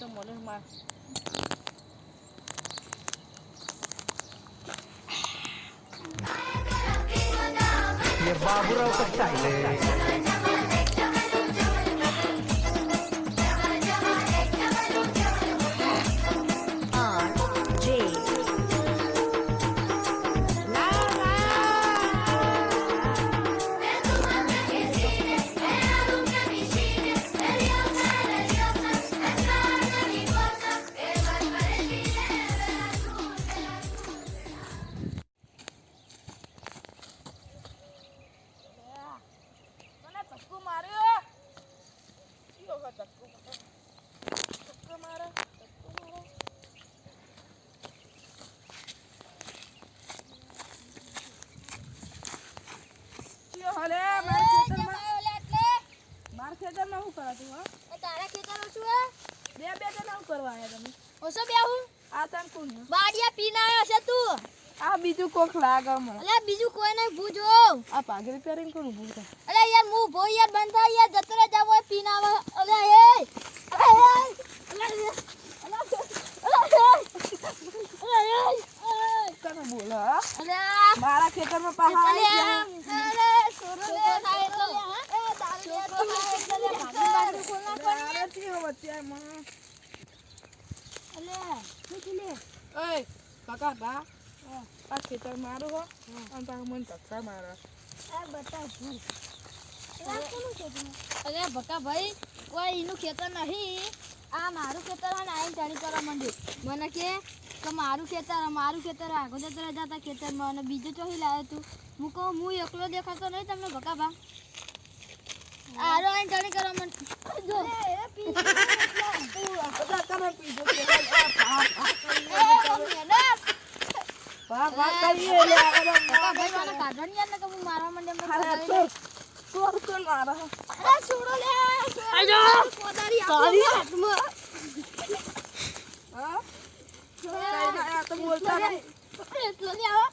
จะหมดเลยมาเนี่ยบาบุเราก็ใส่เลย કયો હે ધક્કો? ધક્કો માર્યો? ધક્કો માર્યો? કયો હલે? મારા ખેતરમાં- મારા ખેતરમાં શું કરો તું, હા? તારા ખેતરમાં શું હે? બે બે તો શું કરવા આયા તમે ઓછો બેહું? આ તને કોણ બાડિયા પીના આવ્યો છે તું આ બીજું કોક લાગે મને અલ્યા બીજું કોઈ નહીં ભૂજો આ પાઘડી પહેરીને કોણ ઊભું છે? અલ્યા યાર હું ભો યાર બંધ થાય યાર જતો રહે જાવ હોય પીને આવે અલે હા? મારા ખેતરમાં પાહા આવી ગયા. અરે સોરો લે થાય એટલે એ દારૂ તો થાય એટલે ભાગી ભાગી ખોલ નાખો ને. મારે ચિયો વચ્ચે એમાં. અલ્યા શું થયું લે ઓય, કાકા બા આ ખેતર મારું હો. અને પાછા મને ધક્કા મારે. આ બતાવ અરે ભકા ભાઈ કોઈ એનું ખેતર નહીં. આ મારું ખેતર ને આઈને ચાલી કરવા માંડ્યું. મને કે કે મારું ખેતર મારું ખેતર આગળ જતા જતા ખેતરમાં. અને બીજું ચોહી લાવ્યો તું? હું કહું હું એકલો દેખાતો નહીં તમને ભકા ભા આરો આઈને ચાલી કરવા માંડ્યું જો આ તો બોલતા નહીં. એટલો લે આવો.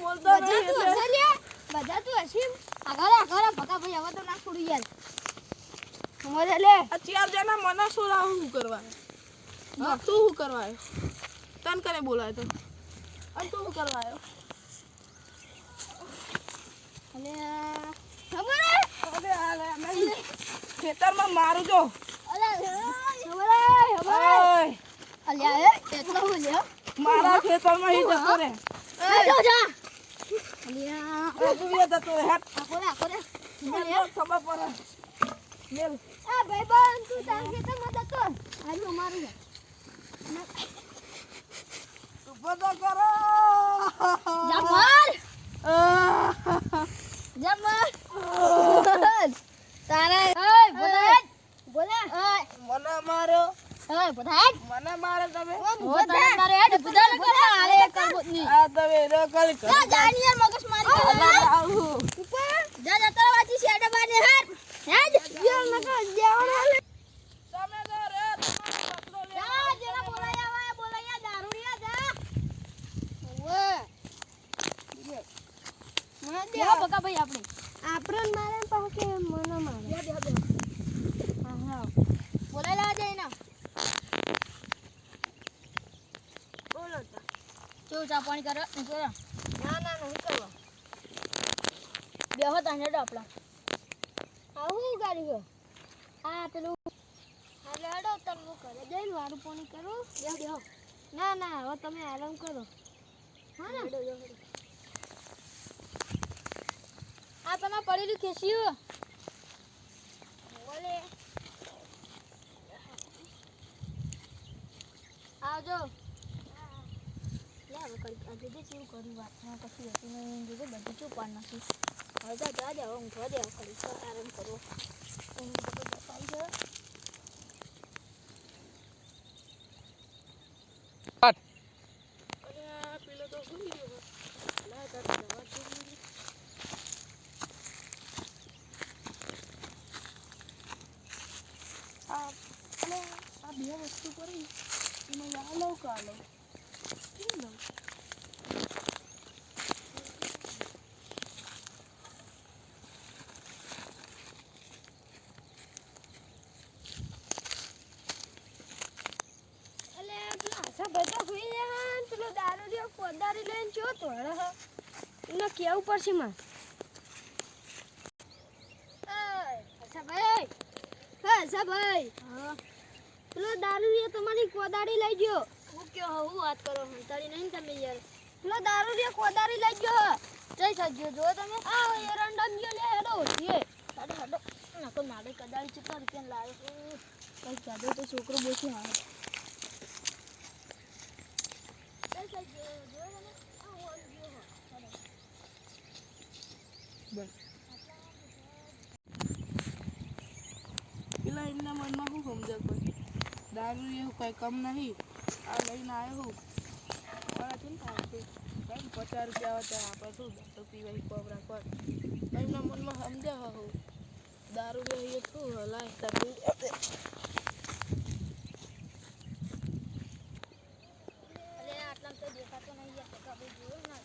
બોલતા ના નહીં. બધા તું. હશે. આગળ આગળ ભકા ભાઈ હવે તો ના છોડું યાર. મરે લે. આ જણા મને શું રાહ શું કરવા? તું શું કરવા તને કરે બોલાય તો. અને તું શું કરવા આવ્યો. ખેતરમાં મારું જો. મારા ખેતરમાં ઈ જતો રે ખબર પડે. મેલ. આ ભાઈ બન તું તાર ખેતરમાં જતો હાલો મારું તો કરો. જા માર આહ. જા માર તારે ઓય બોલા બોલા ઓય મને માર્યો ઓય બોલા મને મારે તમે ઓ તારે તારે હેડ બુધા ને બોલા હાલે કરબોતની આ તમે એનો કરી. જા જાની યાર મગજ મારી આવું. ઉપર. જા જા તારા વાચી શેડા બાને હેડ. હેડ યાર નકા દેવાનો તમે તો રે તમારો પકડો લે જા જેના બોલાયા હોય બોલાયા દારૂડિયા જા ઓવે દે બકા ભાઈ આપણે. આપણ મારે પાસે મને મારે. દે દે હા હા. બોલાયલા જાય ના બોલો તો. જો ચા પાણી કરો ને કરો? ના ના નહીં કરો બેહો તાને હેડો આપણા. આવું ગાડી ગયો આ પેલું હાલે હડો તમે હું ઘરે જઈને વારું પાણી કરું? બેહો બેહો ના ના હવે તમે આરામ કરો. હા ને. આ તમે પડેલું ખેસ્યું બોલે. આવજો. લે, હવે કરી જે શું કર્યું? વાતમાં કશું હતું નહીં. જોજે બધું ચૂપ પણ નથી હવે તો જા દે હવે ઊંઘવા દે કરી આરામ કરો ઊંઘ તો બપાઈ ગયો અરે આ પેલો તો સુઈ ગયો લા તારી દવા જોઈ આ અલે આ બે વસ્તુ કરી એમાં આ લઉં કે આ લઉં કેમ લઉં તો હળે હ. એને કેવું પડશે માં ભાઈ. હા ભાઈ પેલો દારૂ તમારી કોદાળી લઈ ગયો. હું કયો હું વાત કરો હંતાડી નહીં તમે યાર. પેલો દારૂ એ કોદાળી લઈ ગયો જઈ સજ્જો જો તમે. આ એરંડા ગયો લે હેડો ઓછીએ હેડો હેડો. નાકો નાડે કદાળી ચેટલા રૂપિયા લાવ્યો કઈ જાદો તો છોકરો બોસી આવે જઈ સજ્જો જો તમે આ ઓલ ગયો હેડો બસ પેલા એમના મનમાં શું સમજે કોઈ દારૂ એવું કઈ કમ નહીં. આ લઈને આવ્યો હું. મારા છે ને કાંઈ પચાસ રૂપિયા ત્યાં આપણે શું તો પીવાય કોબરા પર એમના મનમાં સમજ્યા હું દારૂ લઈએ શું હલાય તારું અરે આટલામાં તો દેખાતો નહીં યાર તો આપણે જોયું ને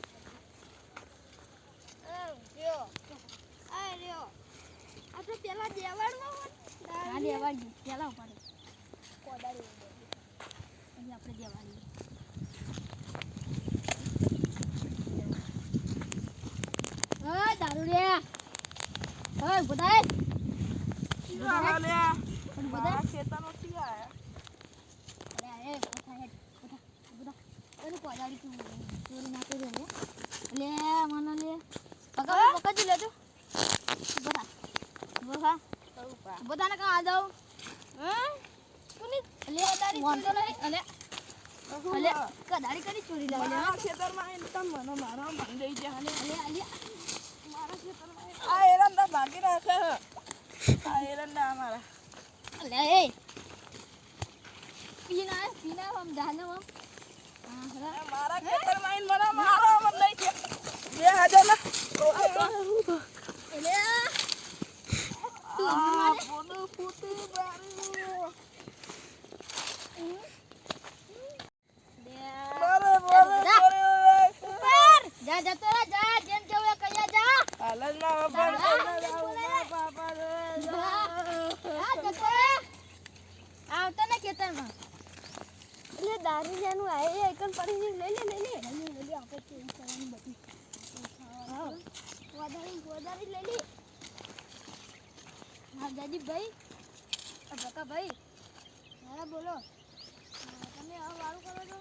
એ રહ્યો આ રહ્યો આ તો પેલા દેવાડમાં હોત હા દેવાડી પડે કોદાળી આપણે દેવાની હા દારૂ રે હા બધાય આવા લે આ. બધા મારા ખેતરમાંથી આયા અરે એ બધા બધા બધા એનું કોદાળી ચોરી ના કરી લે લે મને લે પકા પકા જી લેજો બધા બધા બધાને કા આ અલે કદાળી કરી ચોરી લાવ ખેતરમાં મને મારા મન દઈ જાય મારા ખેતરમાં આ એરંડા ભાગી રાખે આ એરંડા અમારા. અલે એ. પીના પીના હમ દાનો હમ મારા ખેતરમાં આવીને મને મારો મન દઈ છે બે હાજર ના. અલે ફૂટી બારી. જા. બરે. ઉપર જા જતો રે જા જેમ કેવું એ કયા જા જાવું ના, બાપા જા આવતો ને ખેતરમાં એટલે દારૂ જેનું આવે એ એકન પડી લઈ લે લઈ લે લઈ લે આપણે ચેન્જ કરવાની બધી વધારે વધારે લઈ લે હા દાદી ભાઈ બકા ભાઈ મારા બોલો. તમે હવે વાળું કરો છો?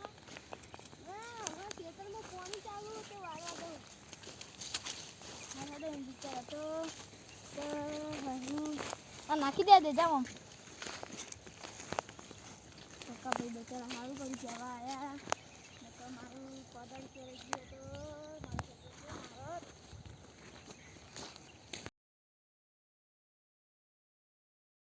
હા હવે ખેતરમાં પાણી ચાલુ તો વાળવા દો હા હેડો એમ વિચાર તો આ નાખી દે દે, જાઓ આમ. ભાઈ બચારા સારું કરી જવા આવ્યા મારું કોદાળી ચોરી ગયો તો